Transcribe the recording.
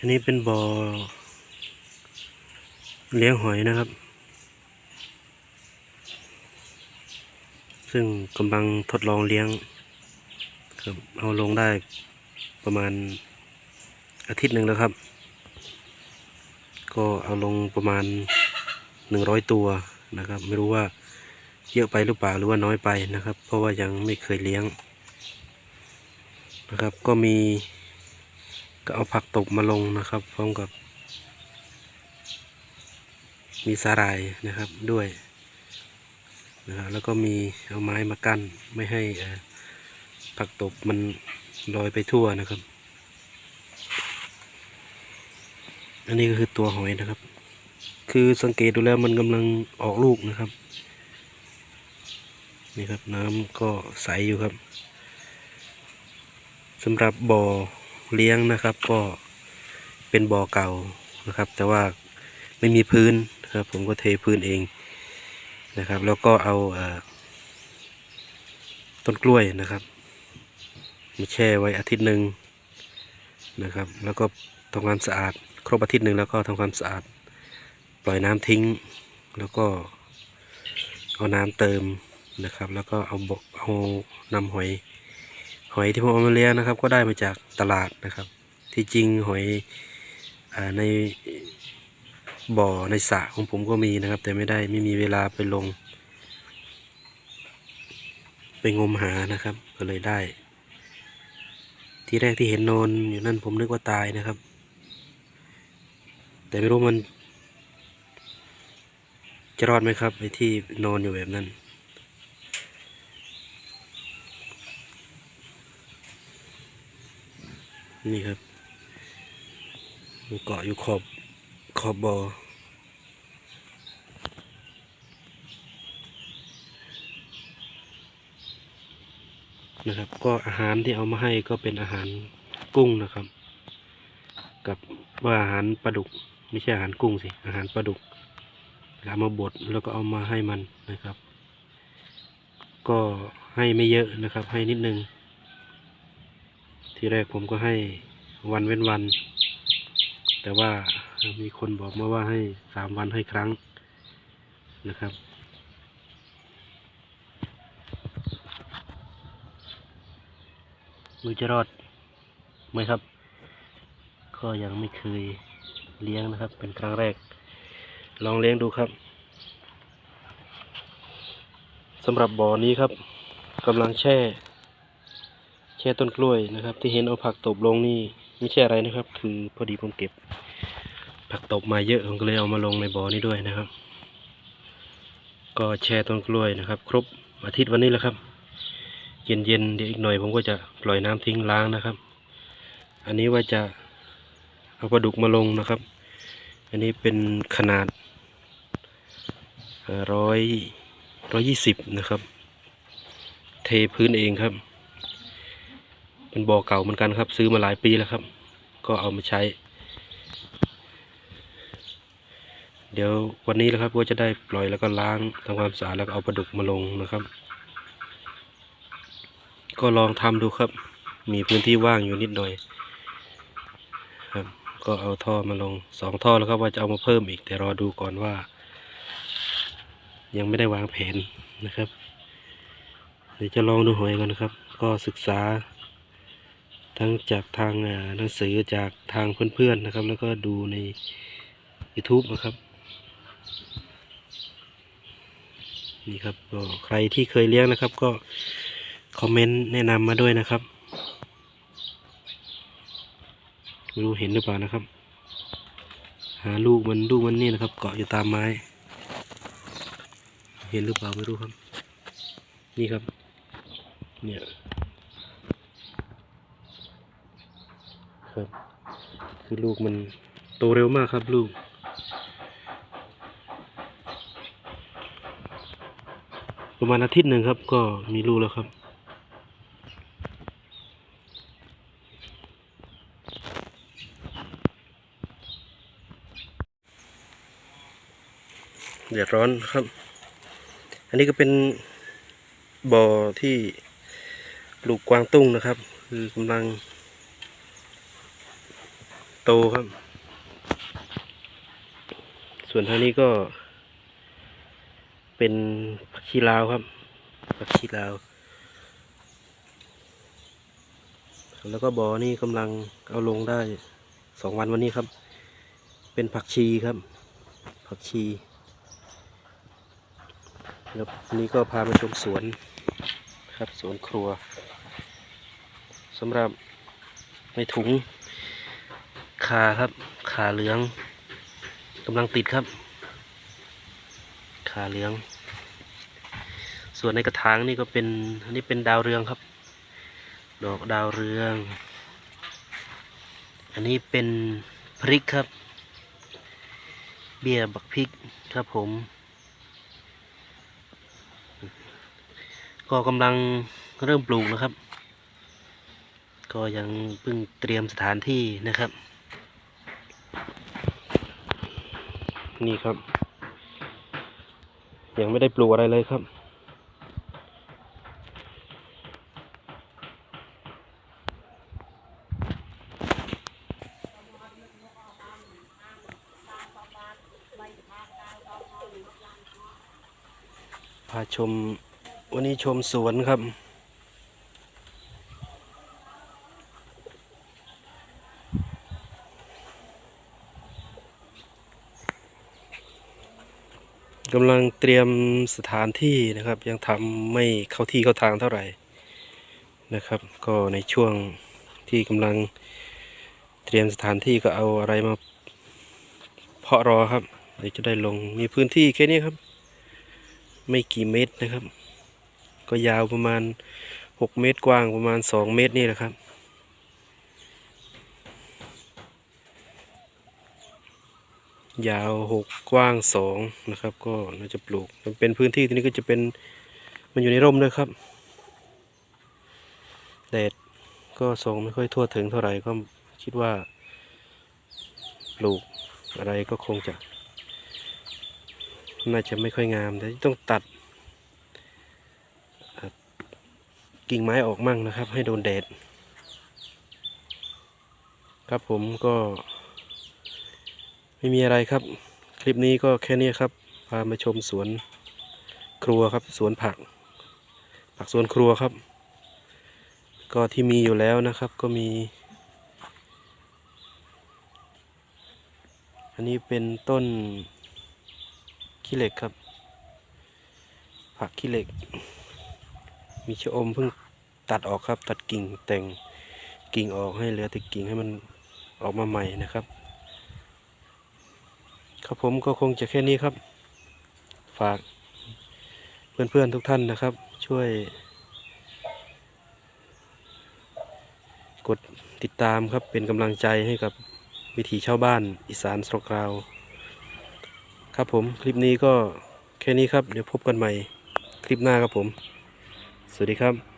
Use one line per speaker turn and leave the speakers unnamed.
อันนี้เป็นบ่อเลี้ยงหอยนะครับ ซึ่งกำลังทดลองเลี้ยงครับเอาลงได้ประมาณอาทิตย์หนึ่งแล้วครับ ก็เอาลงประมาณหนึ่งร้อยตัวนะครับ ไม่รู้ว่าเยอะไปหรือเปล่าหรือว่าน้อยไปนะครับ เพราะว่ายังไม่เคยเลี้ยงนะครับ ก็มี ก็เอาผักตบมาลงนะครับ พร้อมกับ มีสาหร่ายนะครับด้วยนะครับแล้วก็มีเอาไม้มากั้นไม่ให้ผักตบมันลอยไปทั่วนะครับ อันนี้ก็คือตัวหอยนะครับ คือสังเกตดูแล้วมันกำลังออกลูกนะครับนี่ครับน้ำก็ใสอยู่ครับสำหรับบ่อ เลี้ยงนะครับ ก็เป็นบ่อเก่านะครับ แต่ว่าไม่มีพื้นนะครับ ผมก็เทพื้นเองนะครับ แล้วก็เอาอต้นกล้วยนะครับมาแช่ไว้อาทิตย์หนึ่งนะครับ แล้วก็ทำความสะอาด ครบอาทิตย์หนึ่งแล้วก็ทำความสะอาด ปล่อยน้ำทิ้ง แล้วก็เอาน้ำเติมนะครับ แล้วก็เอาบเอานำหอย หอยที่ผมเอามาเลี้ยงนะครับ ก็ได้มาจากตลาดนะครับ ที่จริงหอยอในบ่อในสระของผมก็มีนะครับ แต่ไม่ได้ไม่มีเวลาไปลง ไปงมหานะครับ ก็เลยได้ ที่แรกที่เห็นนอนอยู่นั่นผมนึกว่าตายนะครับ แต่ไม่รู้มัน จะรอดไหมครับไอ้ที่นอนอยู่แบบนั้น นี่ครับมันเกาะอยู่ขอบขอบบบ่อนะครับ ก็อาหารที่เอามาให้ก็เป็นอาหารกุ้งนะครับ กับว่าอาหารปลาดุก ไม่ใช่อาหารกุ้งสิอาหารปลาดุกเอามาบดแล้วก็เอามาให้มันนะครับ ก็ให้ไม่เยอะนะครับ ให้นิดนึง ที่แรกผมก็ให้วันเว้นวัน แต่ว่ามีคนบอกมาว่าให้สามวันให้ครั้งนะครับ มือจะรอดไหมครับ ก็ยังไม่เคยเลี้ยงนะครับ เป็นครั้งแรก ลองเลี้ยงดูครับสำหรับบ่อนี้ครับกำลังแช่ แช่ต้นกล้วยนะครับ ที่เห็นเอาผักตบลงนี่ไม่ใช่อะไรนะครับ คือพอดีผมเก็บ ผักตบมาเยอะผมก็เลยเอามาลงในบ่อนี้ด้วยนะครับ ก็แช่ต้นกล้วยนะครับ ครบอาทิตย์วันนี้แล้วครับ เย็นๆเดี๋ยวอีกหน่อยผมก็จะปล่อยน้ำทิ้งล้างนะครับ อันนี้ว่าจะเอาปลาดุกมาลงนะครับ อันนี้เป็นขนาดร้อยร้อยยี่สิบนะครับ เทพื้นเองครับ เป็นบ่อเก่าเหมือนกันครับ ซื้อมาหลายปีแล้วครับ ก็เอามาใช้ เดี๋ยววันนี้นะครับก็จะได้ปล่อยแล้วก็ล้างทำความสะอาดแล้วก็เอาปลาดุกมาลงนะครับ ก็ลองทำดูครับ มีพื้นที่ว่างอยู่นิดหน่อย ครับ ก็เอาท่อมาลงสองท่อแล้วครับว่าจะเอามาเพิ่มอีกแต่รอดูก่อนว่า ยังไม่ได้วางแผนนะครับเดี๋ยวจะลองดูหอยกันนะครับ ก็ศึกษา ทั้งจากทางหนังสือจากทางเพื่อนๆนะครับ แล้วก็ดูใน YouTube นะครับ นี่ครับก็ใครที่เคยเลี้ยงนะครับ ก็คอมเมนต์แนะนำมาด้วยนะครับไม่รู้เห็นหรือเปล่านะครับ หาลูกมันลูกมันนี่นะครับ เกาะอยู่ตามไม้ เห็นหรือเปล่าไม่รู้ครับ นี่ครับ เนี่ย ครับ คือลูกมันโตเร็วมากครับลูก ประมาณอาทิตย์หนึ่งครับ ก็มีลูกแล้วครับเดือดร้อนครับ อันนี้ก็เป็นบ่อที่ปลูกกวางตุ้งนะครับ คือกำลัง โตครับ ส่วนทางนี้ก็ เป็นผักชีลาวครับผักชีลาว แล้วก็บอนี่กำลังเอาลงได้สองวันวันนี้ครับ เป็นผักชีครับ ผักชีแล้วนี้ก็พามาชมสวนครับสวนครัวสำหรับในถุง คาครับขาเหลืองกำลังติดครับ ขาเหลือง ส่วนในกระถางนี่ก็เป็นอันนี้เป็นดาวเรืองครับ ดอกดาวเรือง อันนี้เป็นพริกครับ เบี้ยบักพริกครับผม ก็กำลังเริ่มปลูกนะครับ ก็ยังเพิ่งเตรียมสถานที่นะครับ นี่ครับ ยังไม่ได้ปลูกอะไรเลยครับ พาชมวันนี้ชมสวนครับ กำลังเตรียมสถานที่นะครับ ยังทำไม่เข้าที่เข้าทางเท่าไหร่นะครับ ก็ในช่วงที่กำลังเตรียมสถานที่ก็เอาอะไรมาเพาะรอครับเดี๋ยวจะได้ลงมีพื้นที่แค่นี้ครับ ไม่กี่เมตรนะครับ ก็ยาวประมาณหกเมตรกว้างประมาณสองเมตรนี่แหละครับ ยาวหกกว้างสองนะครับ ก็น่าจะปลูกมันเป็นพื้นที่ที่นี้ก็จะเป็นมันอยู่ในร่มด้วยครับแดดก็ส่งไม่ค่อยทั่วถึงเท่าไหร่ก็คิดว่า ปลูกอะไรก็คงจะ น่าจะไม่ค่อยงามแต่ต้องตัด กิ่งไม้ออกมั่งนะครับ ให้โดนแดด ครับผมก็ ไม่มีอะไรครับ คลิปนี้ก็แค่นี้ครับ พามาชมสวนครัวครับ สวนผัก ผักสวนครัวครับ ก็ที่มีอยู่แล้วนะครับ ก็มี อันนี้เป็นต้นขี้เหล็กครับ ผักขี้เหล็ก มีชะอมเพิ่งตัดออกครับ ตัดกิ่งแต่งกิ่งออกให้เหลือแต่กิ่งให้มันออกมาใหม่นะครับ ครับผมก็คงจะแค่นี้ครับ ฝากเพื่อนๆทุกท่านนะครับ ช่วย กดติดตามครับเป็นกำลังใจให้กับวิถีชาวบ้านอีสานสกราว ครับผมคลิปนี้ก็แค่นี้ครับ เดี๋ยวพบกันใหม่คลิปหน้าครับผม สวัสดีครับ